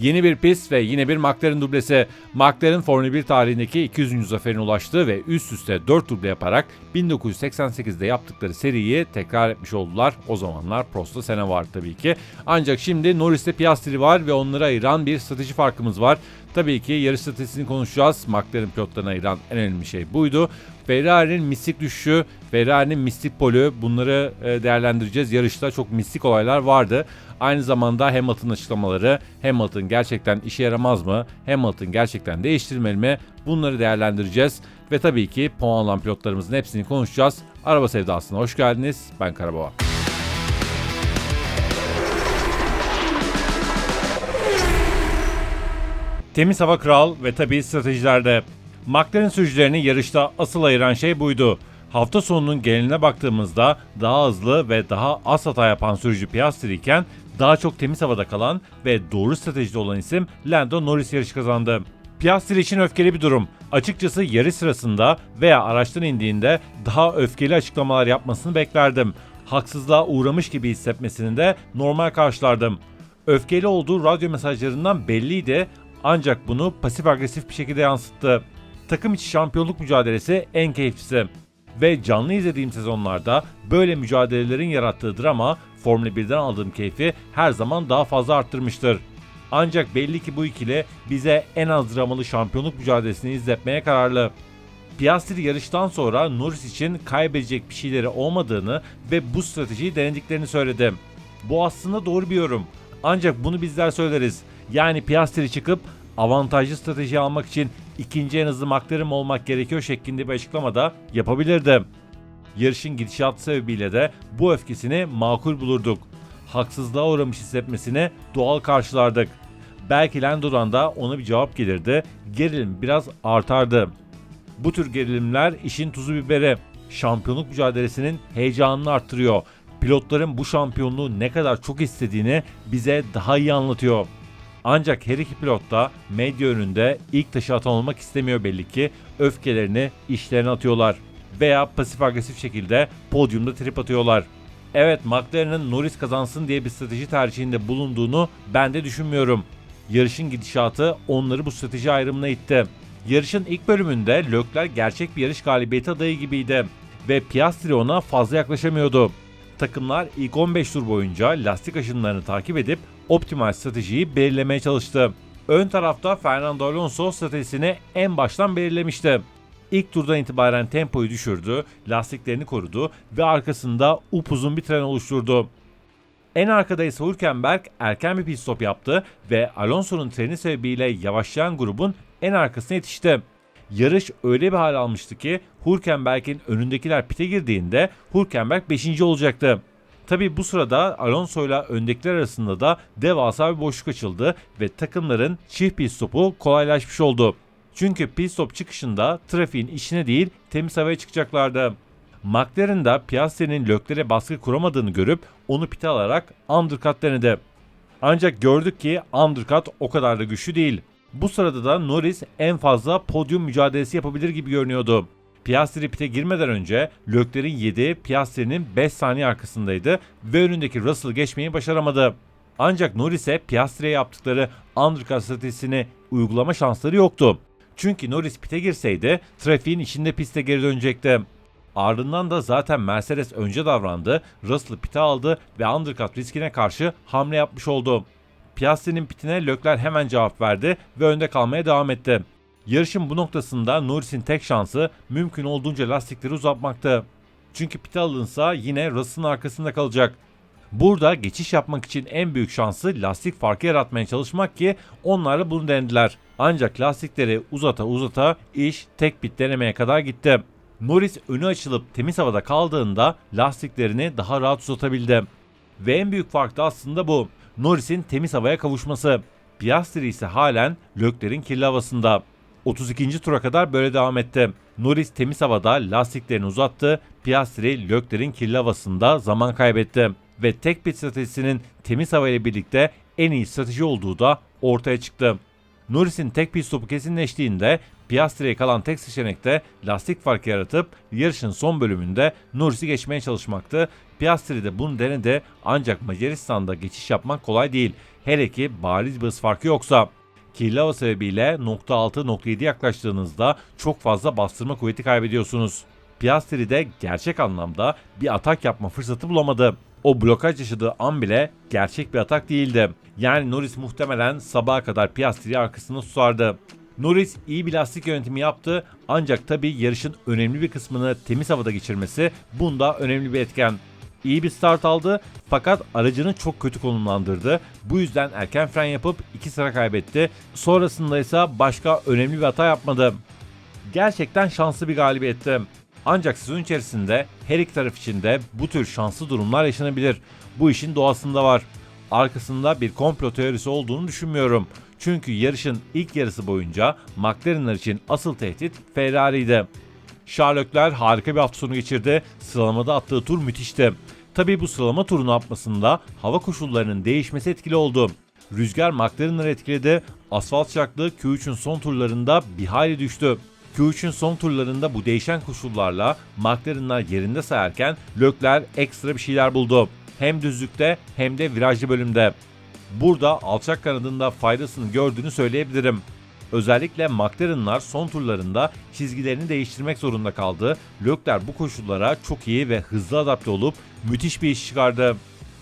Yeni bir pist ve yine bir McLaren dublesi. McLaren Formula 1 tarihindeki 200. zaferine ulaştı ve üst üste 4 duble yaparak 1988'de yaptıkları seriyi tekrar etmiş oldular. O zamanlar Prost'ta sene var tabii ki. Ancak şimdi Norris'te Piastri var ve onları ayıran bir strateji farkımız var. Tabii ki yarış stratejisini konuşacağız. McLaren pilotlarını ayıran en önemli şey buydu. Ferrari'nin mistik düşüşü, Ferrari'nin mistik polü bunları e, değerlendireceğiz. Yarışta çok mistik olaylar vardı. Aynı zamanda Hamilton açıklamaları, Hamilton gerçekten işe yaramaz mı? Hamilton gerçekten değiştirmeli mi? Bunları değerlendireceğiz. Ve tabii ki puan alan pilotlarımızın hepsini konuşacağız. Araba sevdasına hoş geldiniz. Ben Karababa. Temiz hava kral ve tabii stratejilerde. McLaren sürücülerini yarışta asıl ayıran şey buydu. Hafta sonunun geneline baktığımızda daha hızlı ve daha az hata yapan sürücü Piastri iken daha çok temiz havada kalan ve doğru stratejide olan isim Lando Norris yarış kazandı. Piastri için öfkeli bir durum. Açıkçası yarış sırasında veya araçtan indiğinde daha öfkeli açıklamalar yapmasını beklerdim. Haksızlığa uğramış gibi hissetmesini de normal karşılardım. Öfkeli olduğu radyo mesajlarından belliydi ancak bunu pasif agresif bir şekilde yansıttı. Takım içi şampiyonluk mücadelesi en keyiflisi. Ve canlı izlediğim sezonlarda böyle mücadelelerin yarattığı drama Formula 1'den aldığım keyfi her zaman daha fazla arttırmıştır. Ancak belli ki bu ikili bize en az dramalı şampiyonluk mücadelesini izletmeye kararlı. Piastri yarıştan sonra Norris için kaybedecek bir şeyleri olmadığını ve bu stratejiyi denediklerini söyledi. Bu aslında doğru bir yorum. Ancak bunu bizler söyleriz. Yani Piastri çıkıp avantajlı strateji almak için ikinci en hızlı McLaren olmak gerekiyor şeklinde bir açıklama da yapabilirdi. Yarışın gidişatı sebebiyle de bu öfkesini makul bulurduk. Haksızlığa uğramış hissetmesini doğal karşılardık. Belki Lando'dan da ona bir cevap gelirdi. Gerilim biraz artardı. Bu tür gerilimler işin tuzu biberi. Şampiyonluk mücadelesinin heyecanını arttırıyor. Pilotların bu şampiyonluğu ne kadar çok istediğini bize daha iyi anlatıyor. Ancak her iki pilot da medya önünde ilk taşı atan olmak istemiyor belli ki. Öfkelerini işlerine atıyorlar. Veya pasif agresif şekilde podyumda trip atıyorlar. Evet McLaren'ın Norris kazansın diye bir strateji tercihinde bulunduğunu ben de düşünmüyorum. Yarışın gidişatı onları bu strateji ayrımına itti. Yarışın ilk bölümünde Leclerc gerçek bir yarış galibiyeti adayı gibiydi ve Piastri ona fazla yaklaşamıyordu. Takımlar ilk 15 tur boyunca lastik aşınlarını takip edip optimal stratejiyi belirlemeye çalıştı. Ön tarafta Fernando Alonso stratejisini en baştan belirlemişti. İlk turdan itibaren tempoyu düşürdü, lastiklerini korudu ve arkasında upuzun bir tren oluşturdu. En arkada ise Hülkenberg erken bir pit stop yaptı ve Alonso'nun treni sebebiyle yavaşlayan grubun en arkasına yetişti. Yarış öyle bir hal almıştı ki Hülkenberg'in önündekiler pite girdiğinde Hülkenberg 5. olacaktı. Tabi bu sırada Alonso ile öndekiler arasında da devasa bir boşluk açıldı ve takımların çift pit stopu kolaylaşmış oldu. Çünkü pit stop çıkışında trafiğin içine değil temiz havaya çıkacaklardı. McLaren da Piastri'nin Leclerc'e baskı kuramadığını görüp onu pite alarak undercut denedi. Ancak gördük ki undercut o kadar da güçlü değil. Bu sırada da Norris en fazla podyum mücadelesi yapabilir gibi görünüyordu. Piastri pite girmeden önce Leclerc'in 7, Piastri'nin 5 saniye arkasındaydı ve önündeki Russell geçmeyi başaramadı. Ancak Norris'e Piastri'ye yaptıkları undercut stratejisini uygulama şansları yoktu. Çünkü Norris pite girseydi trafiğin içinde piste geri dönecekti. Ardından da zaten Mercedes önce davrandı, Russell pite aldı ve undercut riskine karşı hamle yapmış oldu. Piastri'nin pitine Leclerc hemen cevap verdi ve önde kalmaya devam etti. Yarışın bu noktasında Norris'in tek şansı mümkün olduğunca lastikleri uzatmaktı. Çünkü pite alınsa yine Russell'ın arkasında kalacak. Burada geçiş yapmak için en büyük şansı lastik farkı yaratmaya çalışmak ki onlar da bunu denediler. Ancak lastikleri uzata uzata iş tek pit denemeye kadar gitti. Norris önü açılıp temiz havada kaldığında lastiklerini daha rahat uzatabildi. Ve en büyük fark da aslında bu. Norris'in temiz havaya kavuşması. Piastri ise halen Leclerc'in kirli havasında. 32. tura kadar böyle devam etti. Norris temiz havada lastiklerini uzattı. Piastri Leclerc'in kirli havasında zaman kaybetti. Ve tek pit stratejisinin temiz hava ile birlikte en iyi strateji olduğu da ortaya çıktı. Norris'in tek pit stopu kesinleştiğinde Piastri'ye kalan tek seçenek de lastik farkı yaratıp yarışın son bölümünde Norris'i geçmeye çalışmaktı. Piastri de bunu denedi ancak Macaristan'da geçiş yapmak kolay değil. Hele ki bariz bir hız farkı yoksa. Kirli hava sebebiyle nokta 6 nokta 7 yaklaştığınızda çok fazla bastırma kuvveti kaybediyorsunuz. Piastri de gerçek anlamda bir atak yapma fırsatı bulamadı. O blokaj yaşadığı an bile gerçek bir atak değildi. Yani Norris muhtemelen sabaha kadar Piastri'yi arkasında tutardı. Norris iyi bir lastik yönetimi yaptı ancak tabi yarışın önemli bir kısmını temiz havada geçirmesi bunda önemli bir etken. İyi bir start aldı fakat aracını çok kötü konumlandırdı. Bu yüzden erken fren yapıp 2 sıra kaybetti. Sonrasında ise başka önemli bir hata yapmadı. Gerçekten şanslı bir galibiyetti. Ancak sezon içerisinde her iki taraf için de bu tür şanslı durumlar yaşanabilir. Bu işin doğasında var. Arkasında bir komplo teorisi olduğunu düşünmüyorum. Çünkü yarışın ilk yarısı boyunca McLaren'lar için asıl tehdit Ferrari'ydi. Sherlockler harika bir hafta sonu geçirdi. Sıralamada attığı tur müthişti. Tabii bu sıralama turunu atmasında hava koşullarının değişmesi etkili oldu. Rüzgar McLaren'ları etkiledi. Asfalt sıcaklığı Q3'ün son turlarında bir hayli düştü. Q3'ün son turlarında bu değişen koşullarla McLaren'lar yerinde sayarken Leclerc ekstra bir şeyler buldu. Hem düzlükte hem de virajlı bölümde. Burada alçak kanadında faydasını gördüğünü söyleyebilirim. Özellikle McLaren'lar son turlarında çizgilerini değiştirmek zorunda kaldı. Leclerc bu koşullara çok iyi ve hızlı adapte olup müthiş bir iş çıkardı.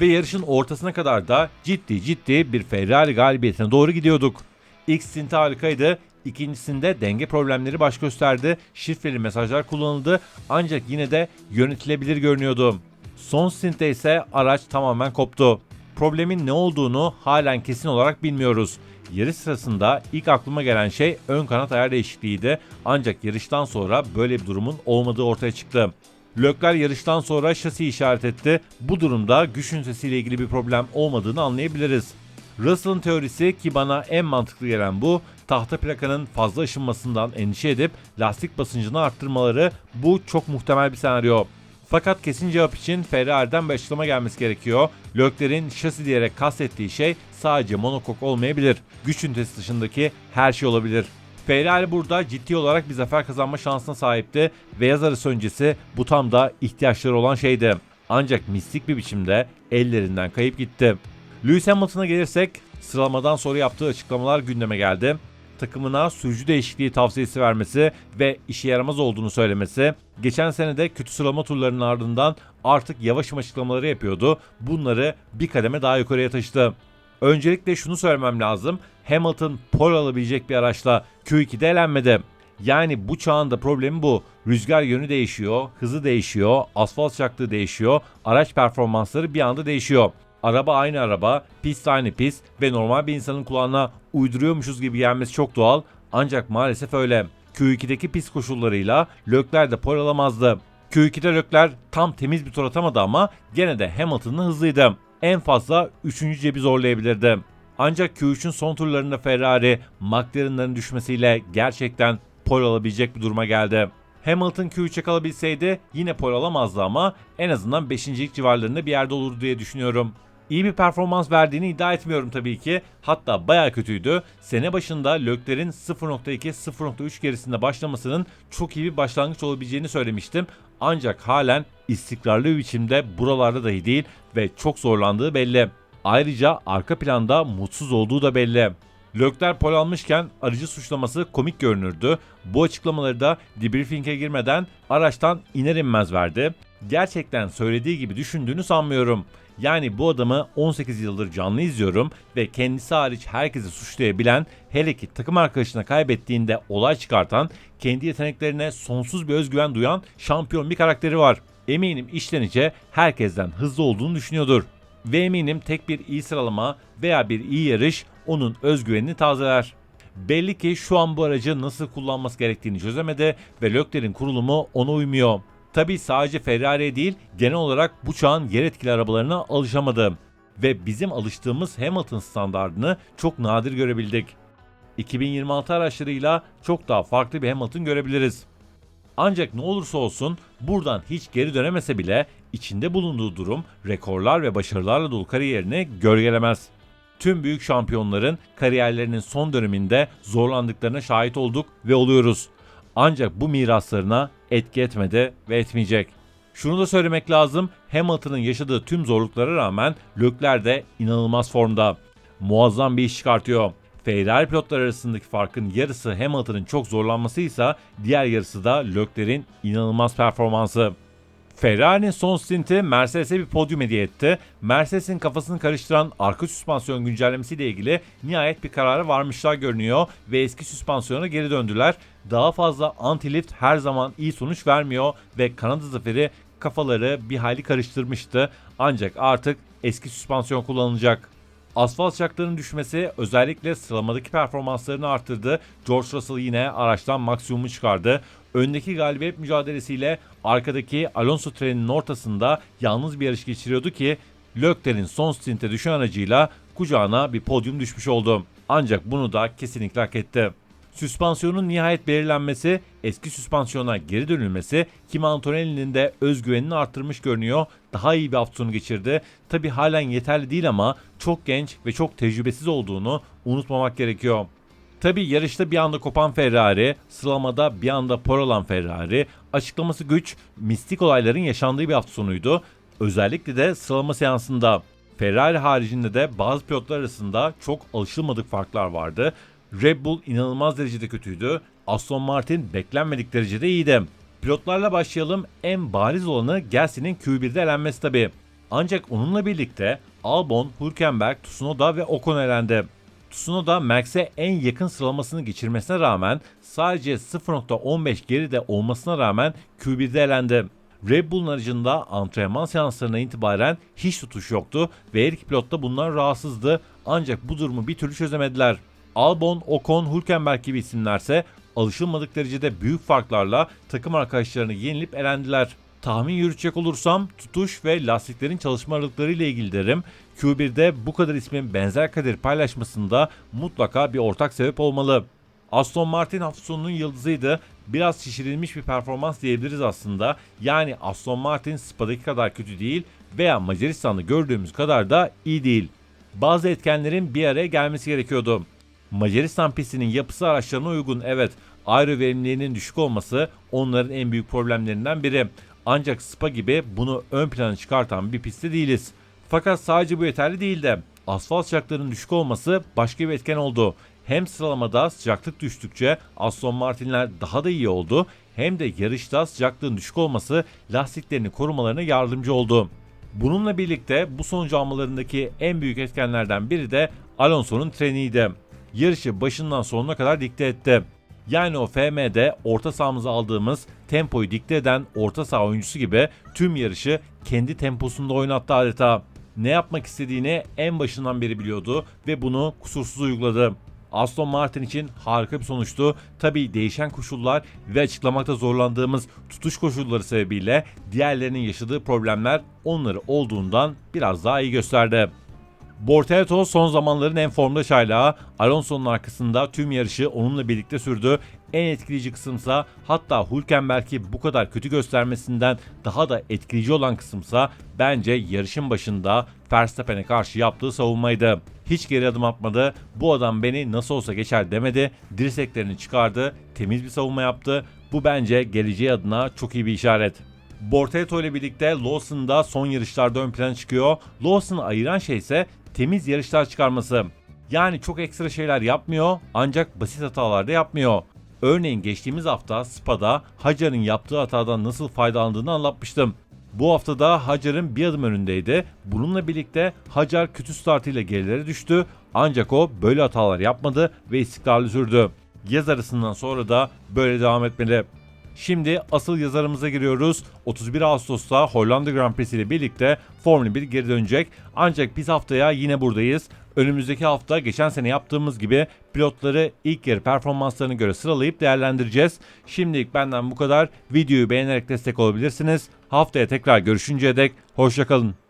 Ve yarışın ortasına kadar da ciddi ciddi bir Ferrari galibiyetine doğru gidiyorduk. İlk stinti harikaydı. İkincisinde denge problemleri baş gösterdi. Şifreli mesajlar kullanıldı ancak yine de yönetilebilir görünüyordu. Son stintte ise araç tamamen koptu. Problemin ne olduğunu halen kesin olarak bilmiyoruz. Yarış sırasında ilk aklıma gelen şey ön kanat ayar değişikliğiydi. Ancak yarıştan sonra böyle bir durumun olmadığı ortaya çıktı. Lökler yarıştan sonra şasi işaret etti. Bu durumda güç ünitesiyle ilgili bir problem olmadığını anlayabiliriz. Russell'ın teorisi ki bana en mantıklı gelen bu, tahta plakanın fazla aşınmasından endişe edip lastik basıncını arttırmaları bu çok muhtemel bir senaryo. Fakat kesin cevap için Ferrari'den bir açıklama gelmesi gerekiyor. Lökler'in şasi diyerek kastettiği şey sadece monokok olmayabilir. Güç ünitesi dışındaki her şey olabilir. Ferrari burada ciddi olarak bir zafer kazanma şansına sahipti ve yaz arası öncesi bu tam da ihtiyaçları olan şeydi. Ancak mistik bir biçimde ellerinden kayıp gitti. Lewis Hamilton'a gelirsek sıralamadan sonra yaptığı açıklamalar gündeme geldi. Takımına sürücü değişikliği tavsiyesi vermesi ve işe yaramaz olduğunu söylemesi, geçen sene de kötü sıralama turlarının ardından artık yavaşım açıklamaları yapıyordu. Bunları bir kademe daha yukarıya taşıdı. Öncelikle şunu söylemem lazım. Hamilton pole alabilecek bir araçla Q2'de elenmedi. Yani bu çağın da problemi bu. Rüzgar yönü değişiyor, hızı değişiyor, asfalt sıcaklığı değişiyor, araç performansları bir anda değişiyor. Araba aynı araba, pist aynı pist ve normal bir insanın kulağına uyduruyormuşuz gibi gelmesi çok doğal. Ancak maalesef öyle. Q2'deki pist koşullarıyla Lökler de pole alamazdı. Q2'de Lökler tam temiz bir tur atamadı ama gene de Hamilton'ın hızlıydı. En fazla 3. cebi zorlayabilirdi. Ancak Q3'ün son turlarında Ferrari McLaren'ların düşmesiyle gerçekten pole alabilecek bir duruma geldi. Hamilton Q3'e kalabilseydi yine pole alamazdı ama en azından 5. civarlarında bir yerde olurdu diye düşünüyorum. İyi bir performans verdiğini iddia etmiyorum tabii ki. Hatta baya kötüydü. Sene başında Lökler'in 0.2-0.3 gerisinde başlamasının çok iyi bir başlangıç olabileceğini söylemiştim. Ancak halen istikrarlı bir biçimde buralarda dahi değil ve çok zorlandığı belli. Ayrıca arka planda mutsuz olduğu da belli. Lökler pol almışken aracı suçlaması komik görünürdü. Bu açıklamaları da debriefing'e girmeden araçtan iner inmez verdi. Gerçekten söylediği gibi düşündüğünü sanmıyorum. Yani bu adamı 18 yıldır canlı izliyorum ve kendisi hariç herkesi suçlayabilen, hele ki takım arkadaşına kaybettiğinde olay çıkartan, kendi yeteneklerine sonsuz bir özgüven duyan şampiyon bir karakteri var. Eminim işlenince herkesten hızlı olduğunu düşünüyordur. Ve eminim tek bir iyi sıralama veya bir iyi yarış onun özgüvenini tazeler. Belli ki şu an bu aracı nasıl kullanması gerektiğini çözemedi ve Lökler'in kurulumu ona uymuyor. Tabi sadece Ferrari değil genel olarak bu çağın yer etkili arabalarına alışamadı. Ve bizim alıştığımız Hamilton standartını çok nadir görebildik. 2026 araçlarıyla çok daha farklı bir Hamilton görebiliriz. Ancak ne olursa olsun buradan hiç geri dönemese bile içinde bulunduğu durum rekorlar ve başarılarla dolu kariyerini gölgelemez. Tüm büyük şampiyonların kariyerlerinin son döneminde zorlandıklarına şahit olduk ve oluyoruz. Ancak bu miraslarına etki etmedi ve etmeyecek. Şunu da söylemek lazım. Hamilton'ın yaşadığı tüm zorluklara rağmen Leclerc de inanılmaz formda. Muazzam bir iş çıkartıyor. Ferrari pilotlar arasındaki farkın yarısı Hamilton'ın çok zorlanmasıysa diğer yarısı da Leclerc'in inanılmaz performansı. Ferrari'nin son stinti Mercedes'e bir podyum hediye etti. Mercedes'in kafasını karıştıran arka süspansiyon güncellemesiyle ilgili nihayet bir karara varmışlar görünüyor ve eski süspansiyona geri döndüler. Daha fazla anti-lift her zaman iyi sonuç vermiyor ve Kanada zaferi kafaları bir hayli karıştırmıştı. Ancak artık eski süspansiyon kullanılacak. Asfalt çaklarının düşmesi özellikle sıralamadaki performanslarını arttırdı. George Russell yine araçtan maksimumu çıkardı. Öndeki galibiyet mücadelesiyle arkadaki Alonso treninin ortasında yalnız bir yarış geçiriyordu ki Leclerc'in son stinte düşen aracıyla kucağına bir podyum düşmüş oldu. Ancak bunu da kesinlikle hak etti. Süspansiyonun nihayet belirlenmesi, eski süspansiyona geri dönülmesi Kim Antonelli'nin de özgüvenini arttırmış görünüyor. Daha iyi bir hafta sonu geçirdi. Tabi halen yeterli değil ama çok genç ve çok tecrübesiz olduğunu unutmamak gerekiyor. Tabi yarışta bir anda kopan Ferrari, sıralamada bir anda por olan Ferrari, açıklaması güç, mistik olayların yaşandığı bir hafta sonuydu. Özellikle de sıralama seansında. Ferrari haricinde de bazı pilotlar arasında çok alışılmadık farklar vardı. Red Bull inanılmaz derecede kötüydü. Aston Martin beklenmedik derecede iyiydi. Pilotlarla başlayalım. En bariz olanı Gasly'nin Q1'de elenmesi tabi. Ancak onunla birlikte Albon, Hülkenberg, Tsunoda ve Ocon elendi. Tsunoda Max'e en yakın sıralamasını geçirmesine rağmen sadece 0.15 geride olmasına rağmen Q1'de elendi. Red Bull'un aracında antrenman seanslarına itibaren hiç tutuş yoktu ve her iki pilot da bundan rahatsızdı ancak bu durumu bir türlü çözemediler. Albon, Ocon, Hülkenberg gibi isimlerse alışılmadık derecede büyük farklarla takım arkadaşlarını yenilip elendiler. Tahmin yürütecek olursam tutuş ve lastiklerin çalışma aralıkları ile ilgili derim. Q1'de bu kadar ismin benzer kader paylaşmasında mutlaka bir ortak sebep olmalı. Aston Martin hafta sonunun yıldızıydı. Biraz şişirilmiş bir performans diyebiliriz aslında. Yani Aston Martin Spa'daki kadar kötü değil veya Macaristan'da gördüğümüz kadar da iyi değil. Bazı etkenlerin bir araya gelmesi gerekiyordu. Macaristan pistinin yapısı araçlarına uygun evet. Aero verimliliğinin düşük olması onların en büyük problemlerinden biri. Ancak Spa gibi bunu ön plana çıkartan bir pistte değiliz. Fakat sadece bu yeterli değil de asfalt sıcaklığının düşük olması başka bir etken oldu. Hem sıralamada sıcaklık düştükçe Aston Martin'ler daha da iyi oldu hem de yarışta sıcaklığın düşük olması lastiklerini korumalarına yardımcı oldu. Bununla birlikte bu sonucu almalarındaki en büyük etkenlerden biri de Alonso'nun treniydi. Yarışı başından sonuna kadar dikte etti. Yani o FM'de orta sahamıza aldığımız tempoyu dikte eden orta saha oyuncusu gibi tüm yarışı kendi temposunda oynattı adeta. Ne yapmak istediğini en başından beri biliyordu ve bunu kusursuz uyguladı. Aston Martin için harika bir sonuçtu. Tabi değişen koşullar ve açıklamakta zorlandığımız tutuş koşulları sebebiyle diğerlerinin yaşadığı problemler onları olduğundan biraz daha iyi gösterdi. Bortoleto son zamanların en formda çaylağı. Alonso'nun arkasında tüm yarışı onunla birlikte sürdü. En etkileyici kısımsa hatta Hülkenberg'i bu kadar kötü göstermesinden daha da etkileyici olan kısımsa bence yarışın başında Verstappen'e karşı yaptığı savunmaydı. Hiç geri adım atmadı. Bu adam beni nasıl olsa geçer demedi. Dirseklerini çıkardı. Temiz bir savunma yaptı. Bu bence geleceği adına çok iyi bir işaret. Bortoleto ile birlikte Lawson da son yarışlarda ön plana çıkıyor. Lawson'ı ayıran şey ise temiz yarışlar çıkarması. Yani çok ekstra şeyler yapmıyor ancak basit hatalar da yapmıyor. Örneğin geçtiğimiz hafta Spa'da Hacer'ın yaptığı hatadan nasıl faydalandığını anlatmıştım. Bu haftada Hacer'ın bir adım önündeydi. Bununla birlikte Hacer kötü startıyla gerilere düştü. Ancak o böyle hatalar yapmadı ve istikrarlı sürdü. Yaz arasından sonra da böyle devam etmeli. Şimdi asıl yazarımıza giriyoruz. 31 Ağustos'ta Hollanda Grand Prix ile birlikte Formula 1 geri dönecek. Ancak biz haftaya yine buradayız. Önümüzdeki hafta geçen sene yaptığımız gibi pilotları ilk yarı performanslarına göre sıralayıp değerlendireceğiz. Şimdilik benden bu kadar. Videoyu beğenerek destek olabilirsiniz. Haftaya tekrar görüşünceye dek hoşçakalın.